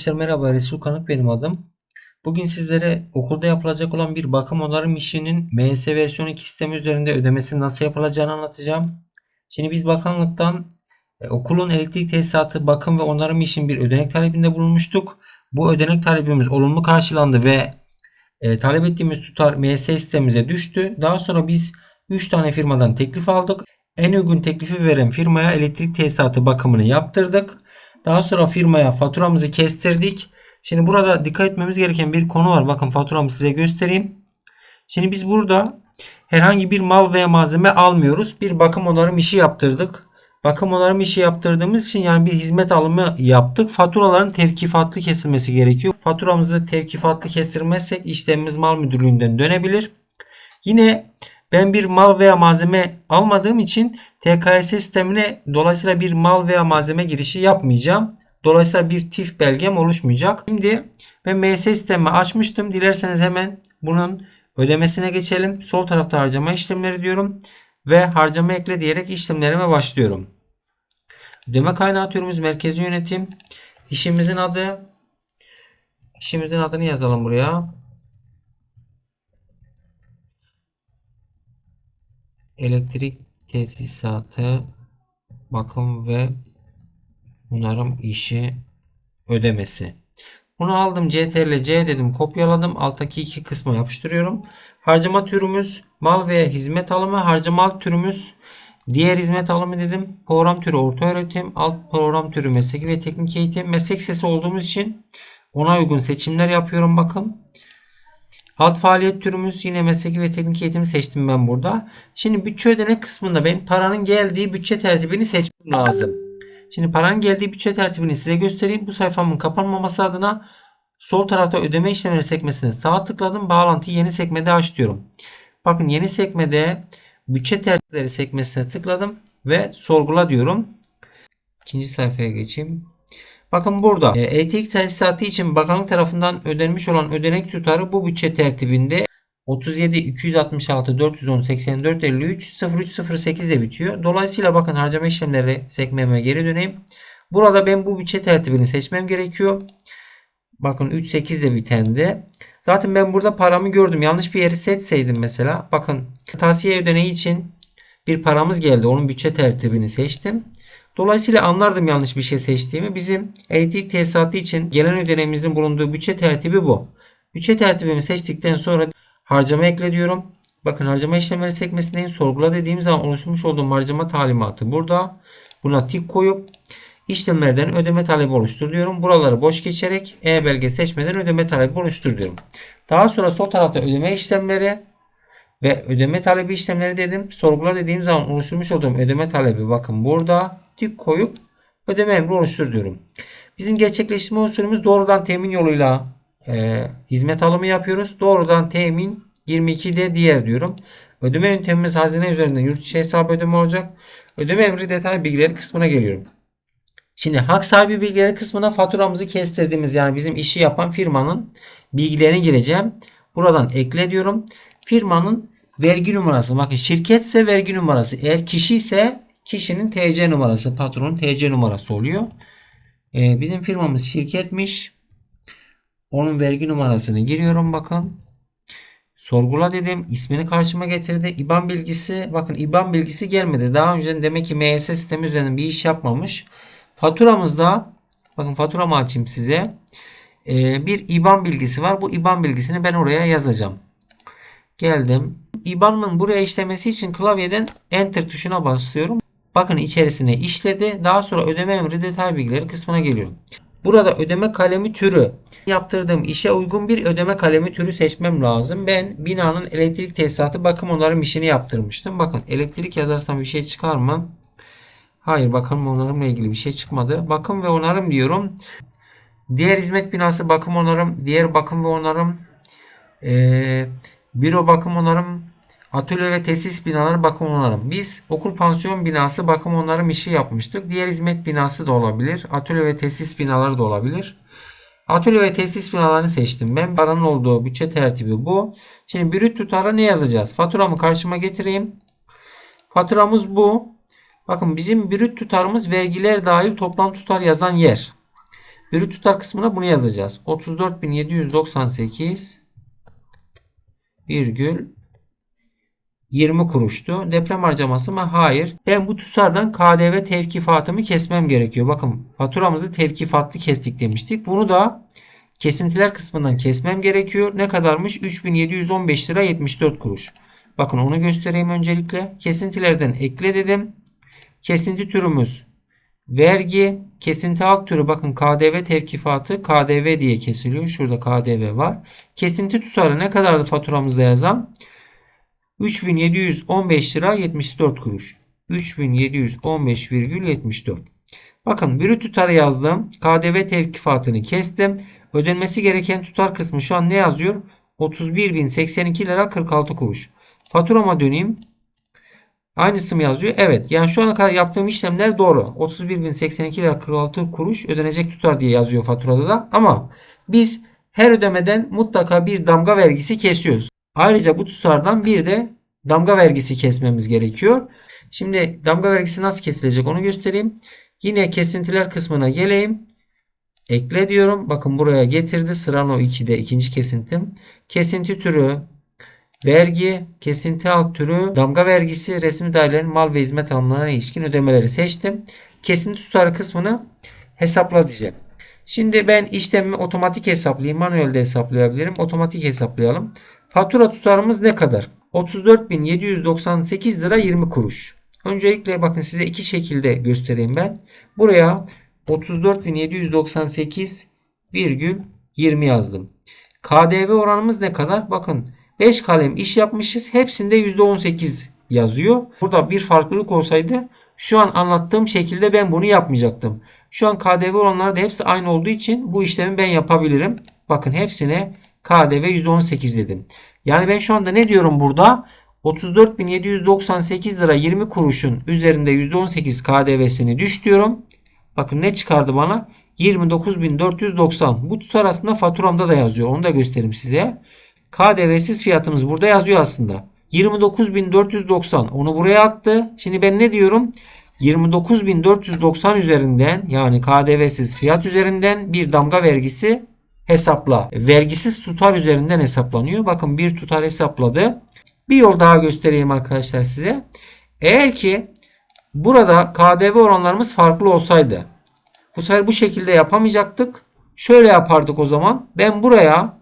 Arkadaşlar merhaba Resul Kanık benim adım. Bugün sizlere okulda yapılacak olan bir bakım onarım işinin MS versiyon 2 sistemi üzerinde ödemesi nasıl yapılacağını anlatacağım. Şimdi biz bakanlıktan e, okulun elektrik tesisatı bakım ve onarım için bir ödenek talebinde bulunmuştuk. Bu ödenek talebimiz olumlu karşılandı ve e, talep ettiğimiz tutar MS sistemimize düştü. Daha sonra biz 3 tane firmadan teklif aldık. En uygun teklifi veren firmaya elektrik tesisatı bakımını yaptırdık. Daha sonra firmaya faturamızı kestirdik. Şimdi burada dikkat etmemiz gereken bir konu var. Bakın faturamı size göstereyim. Şimdi biz burada herhangi bir mal veya malzeme almıyoruz. Bir bakım onarım işi yaptırdık. Bakım onarım işi yaptırdığımız için yani bir hizmet alımı yaptık. Faturaların tevkifatlı kesilmesi gerekiyor. Faturamızı tevkifatlı kestirmezsek işlemimiz mal müdürlüğünden dönebilir. Yine ben bir mal veya malzeme almadığım için TKS sistemine dolayısıyla bir mal veya malzeme girişi yapmayacağım. Dolayısıyla bir TIF belgem oluşmayacak. Şimdi ben MS sistemi açmıştım. Dilerseniz hemen bunun ödemesine geçelim. Sol tarafta harcama işlemleri diyorum. Ve harcama ekle diyerek işlemlerime başlıyorum. Ödeme kaynağı türümüz merkezi yönetim. İşimizin adı. İşimizin adını yazalım buraya. Elektrik tesisatı bakım ve onarım işi ödemesi. Bunu aldım CTRL C dedim kopyaladım. Alttaki iki kısma yapıştırıyorum. Harcama türümüz mal ve hizmet alımı. Harcama türümüz diğer hizmet alımı dedim. Program türü orta öğretim. Alt program türü mesleki ve teknik eğitim. Meslek sesi olduğumuz için ona uygun seçimler yapıyorum bakın. Alt faaliyet türümüz yine mesleki ve teknik eğitimi seçtim ben burada. Şimdi bütçe ödenek kısmında benim paranın geldiği bütçe tertibini seçmem lazım. Şimdi paranın geldiği bütçe tertibini size göstereyim. Bu sayfamın kapanmaması adına sol tarafta ödeme işlemleri sekmesine sağ tıkladım. Bağlantıyı yeni sekmede aç diyorum. Bakın yeni sekmede bütçe tertipleri sekmesine tıkladım ve sorgula diyorum. İkinci sayfaya geçeyim. Bakın burada e, elektrik tesisatı için bakanlık tarafından ödenmiş olan ödenek tutarı bu bütçe tertibinde 37 266 410 84 53 0308 ile bitiyor. Dolayısıyla bakın harcama işlemleri sekmeme geri döneyim. Burada ben bu bütçe tertibini seçmem gerekiyor. Bakın 38 ile bitendi. Zaten ben burada paramı gördüm. Yanlış bir yeri seçseydim mesela. Bakın tavsiye ödeneği için bir paramız geldi. Onun bütçe tertibini seçtim. Dolayısıyla anlardım yanlış bir şey seçtiğimi. Bizim elektrik tesisatı için gelen ödeneğimizin bulunduğu bütçe tertibi bu. Bütçe tertibimi seçtikten sonra harcama ekle diyorum. Bakın harcama işlemleri sekmesindeyim. Sorgula dediğim zaman oluşmuş olduğum harcama talimatı burada. Buna tik koyup işlemlerden ödeme talebi oluştur diyorum. Buraları boş geçerek e-belge seçmeden ödeme talebi oluştur diyorum. Daha sonra sol tarafta ödeme işlemleri ve ödeme talebi işlemleri dedim. Sorgula dediğim zaman oluşturmuş olduğum ödeme talebi bakın burada tik koyup ödeme emri oluştur diyorum. Bizim gerçekleştirme usulümüz doğrudan temin yoluyla e, hizmet alımı yapıyoruz. Doğrudan temin 22'de diğer diyorum. Ödeme yöntemimiz hazine üzerinden yurt içi hesabı ödeme olacak. Ödeme emri detay bilgileri kısmına geliyorum. Şimdi hak sahibi bilgileri kısmına faturamızı kestirdiğimiz yani bizim işi yapan firmanın bilgilerini gireceğim. Buradan ekle diyorum. Firmanın vergi numarası. Bakın şirketse vergi numarası. Eğer kişi ise kişinin TC numarası. Patronun TC numarası oluyor. Ee, bizim firmamız şirketmiş. Onun vergi numarasını giriyorum bakın. Sorgula dedim. ismini karşıma getirdi. IBAN bilgisi. Bakın IBAN bilgisi gelmedi. Daha önce demek ki MS sistemi üzerinden bir iş yapmamış. Faturamızda bakın faturamı açayım size. Ee, bir IBAN bilgisi var. Bu IBAN bilgisini ben oraya yazacağım. Geldim. IBAN'ın buraya işlemesi için klavyeden Enter tuşuna basıyorum. Bakın içerisine işledi. Daha sonra ödeme emri detay bilgileri kısmına geliyorum. Burada ödeme kalemi türü yaptırdığım işe uygun bir ödeme kalemi türü seçmem lazım. Ben binanın elektrik tesisatı bakım onarım işini yaptırmıştım. Bakın elektrik yazarsam bir şey çıkar mı? Hayır bakım onarımla ilgili bir şey çıkmadı. Bakım ve onarım diyorum. Diğer hizmet binası bakım onarım. Diğer bakım ve onarım. Ee, büro bakım onarım. Atölye ve tesis binaları bakım onarım. Biz okul pansiyon binası bakım onarım işi yapmıştık. Diğer hizmet binası da olabilir. Atölye ve tesis binaları da olabilir. Atölye ve tesis binalarını seçtim. Ben paranın olduğu bütçe tertibi bu. Şimdi brüt tutara ne yazacağız? Faturamı karşıma getireyim. Faturamız bu. Bakın bizim brüt tutarımız vergiler dahil toplam tutar yazan yer. Brüt tutar kısmına bunu yazacağız. 34.798 virgül 20 kuruştu. Deprem harcaması mı? Hayır. Ben bu tutardan KDV tevkifatımı kesmem gerekiyor. Bakın faturamızı tevkifatlı kestik demiştik. Bunu da kesintiler kısmından kesmem gerekiyor. Ne kadarmış? 3715 lira 74 kuruş. Bakın onu göstereyim öncelikle. Kesintilerden ekle dedim. Kesinti türümüz vergi. Kesinti alt türü bakın KDV tevkifatı KDV diye kesiliyor. Şurada KDV var. Kesinti tutarı ne kadardı faturamızda yazan? 3715 lira 74 kuruş. 3715,74. Bakın brüt tutarı yazdım. KDV tevkifatını kestim. Ödenmesi gereken tutar kısmı şu an ne yazıyor? 31.082 lira 46 kuruş. Faturama döneyim. Aynısı mı yazıyor? Evet. Yani şu ana kadar yaptığım işlemler doğru. 31.082 lira 46 kuruş ödenecek tutar diye yazıyor faturada da. Ama biz her ödemeden mutlaka bir damga vergisi kesiyoruz. Ayrıca bu tutardan bir de damga vergisi kesmemiz gerekiyor. Şimdi damga vergisi nasıl kesilecek onu göstereyim. Yine kesintiler kısmına geleyim. Ekle diyorum. Bakın buraya getirdi. Sırano 2'de ikinci kesintim. Kesinti türü vergi, kesinti alt türü, damga vergisi, resmi dairelerin mal ve hizmet alımlarına ilişkin ödemeleri seçtim. Kesinti tutarı kısmını hesapla diyeceğim. Şimdi ben işlemimi otomatik hesaplayayım. Manuelde hesaplayabilirim. Otomatik hesaplayalım. Fatura tutarımız ne kadar? 34.798 lira 20 kuruş. Öncelikle bakın size iki şekilde göstereyim ben. Buraya 34.798,20 yazdım. KDV oranımız ne kadar? Bakın 5 kalem iş yapmışız. Hepsinde %18 yazıyor. Burada bir farklılık olsaydı şu an anlattığım şekilde ben bunu yapmayacaktım. Şu an KDV oranları da hepsi aynı olduğu için bu işlemi ben yapabilirim. Bakın hepsine KDV %18 dedim. Yani ben şu anda ne diyorum burada? 34.798 lira 20 kuruşun üzerinde %18 KDV'sini düş diyorum. Bakın ne çıkardı bana? 29.490. Bu tutar aslında faturamda da yazıyor. Onu da göstereyim size. KDV'siz fiyatımız burada yazıyor aslında. 29.490 onu buraya attı. Şimdi ben ne diyorum? 29.490 üzerinden yani KDV'siz fiyat üzerinden bir damga vergisi hesapla. Vergisiz tutar üzerinden hesaplanıyor. Bakın bir tutar hesapladı. Bir yol daha göstereyim arkadaşlar size. Eğer ki burada KDV oranlarımız farklı olsaydı bu sefer bu şekilde yapamayacaktık. Şöyle yapardık o zaman. Ben buraya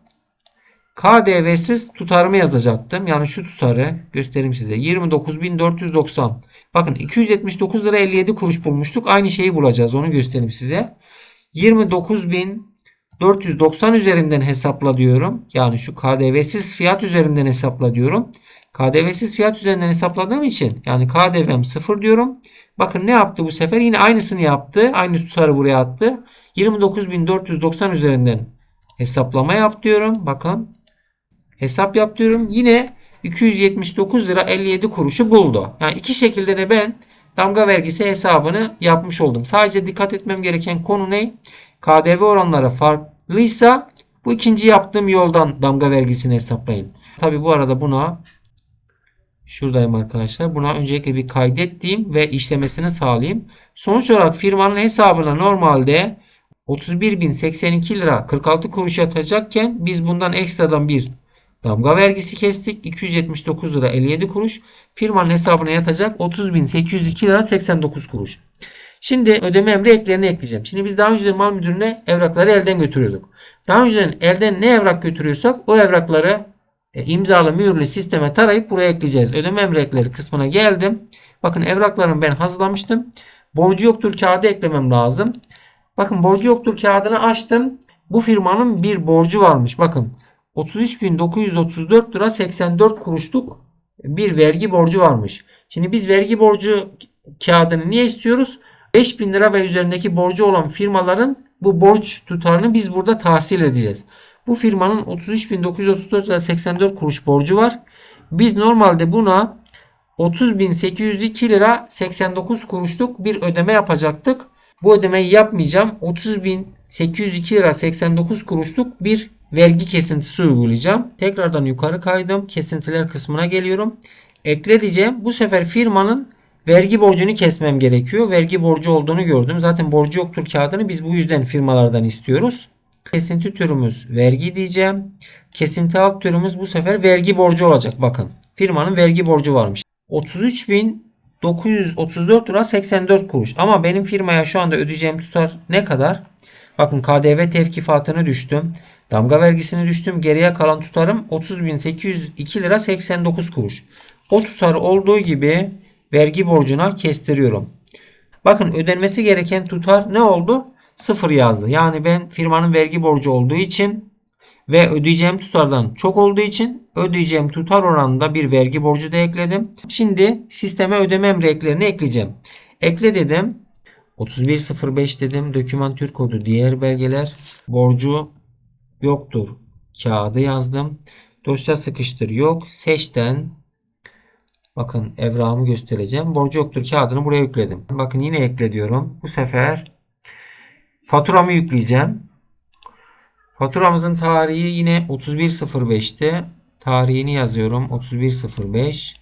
KDV'siz tutarımı yazacaktım. Yani şu tutarı göstereyim size. 29.490. Bakın 279 lira 57 kuruş bulmuştuk. Aynı şeyi bulacağız. Onu göstereyim size. 29.490 üzerinden hesapla diyorum. Yani şu KDV'siz fiyat üzerinden hesapla diyorum. KDV'siz fiyat üzerinden hesapladığım için yani KDV'm 0 diyorum. Bakın ne yaptı bu sefer? Yine aynısını yaptı. Aynı tutarı buraya attı. 29.490 üzerinden hesaplama yap diyorum. Bakın hesap yap diyorum. Yine 279 lira 57 kuruşu buldu. Yani iki şekilde de ben damga vergisi hesabını yapmış oldum. Sadece dikkat etmem gereken konu ne? KDV oranları farklıysa bu ikinci yaptığım yoldan damga vergisini hesaplayın. Tabi bu arada buna şuradayım arkadaşlar. Buna öncelikle bir kaydet ve işlemesini sağlayayım. Sonuç olarak firmanın hesabına normalde 31.082 lira 46 kuruş yatacakken biz bundan ekstradan bir damga vergisi kestik. 279 lira 57 kuruş. Firmanın hesabına yatacak 30.802 lira 89 kuruş. Şimdi ödeme emri eklerini ekleyeceğim. Şimdi biz daha önceden mal müdürüne evrakları elden götürüyorduk. Daha önceden elden ne evrak götürüyorsak o evrakları e, imzalı mühürlü sisteme tarayıp buraya ekleyeceğiz. Ödeme emri ekleri kısmına geldim. Bakın evraklarımı ben hazırlamıştım. Borcu yoktur kağıdı eklemem lazım. Bakın borcu yoktur kağıdını açtım. Bu firmanın bir borcu varmış. Bakın 33.934 lira 84 kuruşluk bir vergi borcu varmış. Şimdi biz vergi borcu kağıdını niye istiyoruz? 5000 lira ve üzerindeki borcu olan firmaların bu borç tutarını biz burada tahsil edeceğiz. Bu firmanın 33.934 lira 84 kuruş borcu var. Biz normalde buna 30.802 lira 89 kuruşluk bir ödeme yapacaktık. Bu ödemeyi yapmayacağım. 30.802 lira 89 kuruşluk bir vergi kesintisi uygulayacağım. Tekrardan yukarı kaydım. Kesintiler kısmına geliyorum. Ekle diyeceğim. Bu sefer firmanın vergi borcunu kesmem gerekiyor. Vergi borcu olduğunu gördüm. Zaten borcu yoktur kağıdını biz bu yüzden firmalardan istiyoruz. Kesinti türümüz vergi diyeceğim. Kesinti alt türümüz bu sefer vergi borcu olacak. Bakın firmanın vergi borcu varmış. 33.934 lira 84 kuruş. Ama benim firmaya şu anda ödeyeceğim tutar ne kadar? Bakın KDV tevkifatını düştüm. Damga vergisini düştüm. Geriye kalan tutarım 30.802 lira 89 kuruş. O tutar olduğu gibi vergi borcuna kestiriyorum. Bakın ödenmesi gereken tutar ne oldu? Sıfır yazdı. Yani ben firmanın vergi borcu olduğu için ve ödeyeceğim tutardan çok olduğu için ödeyeceğim tutar oranında bir vergi borcu da ekledim. Şimdi sisteme ödeme emri eklerini ekleyeceğim. Ekle dedim. 3105 dedim. Doküman Türk kodu diğer belgeler. Borcu yoktur. Kağıdı yazdım. Dosya sıkıştır yok. Seçten bakın evrağımı göstereceğim. Borcu yoktur kağıdını buraya yükledim. Bakın yine ekle diyorum. Bu sefer faturamı yükleyeceğim. Faturamızın tarihi yine 31.05'te. Tarihini yazıyorum. 31.05.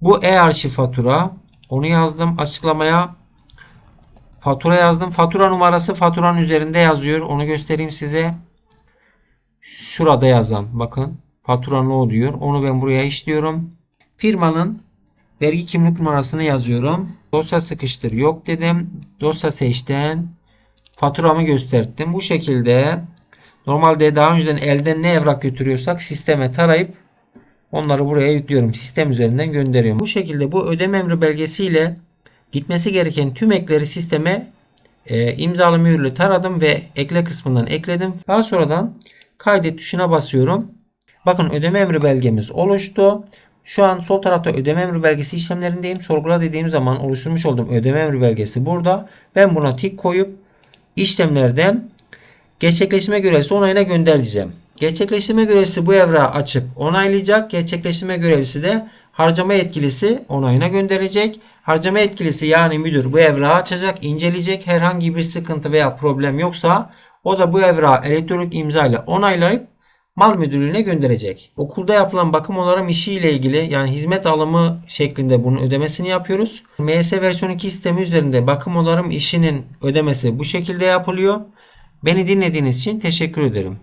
Bu e-arşiv fatura. Onu yazdım. Açıklamaya fatura yazdım. Fatura numarası faturanın üzerinde yazıyor. Onu göstereyim size. Şurada yazan. Bakın. Fatura ne oluyor? Onu ben buraya işliyorum. Firmanın vergi kimlik numarasını yazıyorum. Dosya sıkıştır yok dedim. Dosya seçten faturamı gösterdim. Bu şekilde normalde daha önceden elden ne evrak götürüyorsak sisteme tarayıp onları buraya yüklüyorum. Sistem üzerinden gönderiyorum. Bu şekilde bu ödeme emri belgesiyle gitmesi gereken tüm ekleri sisteme e, imzalı mühürlü taradım ve ekle kısmından ekledim. Daha sonradan kaydet tuşuna basıyorum. Bakın ödeme emri belgemiz oluştu. Şu an sol tarafta ödeme emri belgesi işlemlerindeyim. Sorgula dediğim zaman oluşturmuş olduğum ödeme emri belgesi burada. Ben buna tik koyup işlemlerden gerçekleştirme görevlisi onayına göndereceğim. Gerçekleştirme görevlisi bu evrağı açıp onaylayacak. Gerçekleştirme görevlisi de harcama yetkilisi onayına gönderecek. Harcama yetkilisi yani müdür bu evrağı açacak, inceleyecek. Herhangi bir sıkıntı veya problem yoksa o da bu evrağı elektronik imza ile onaylayıp mal müdürlüğüne gönderecek. Okulda yapılan bakım onarım işi ile ilgili yani hizmet alımı şeklinde bunun ödemesini yapıyoruz. MS versiyon 2 sistemi üzerinde bakım onarım işinin ödemesi bu şekilde yapılıyor. Beni dinlediğiniz için teşekkür ederim.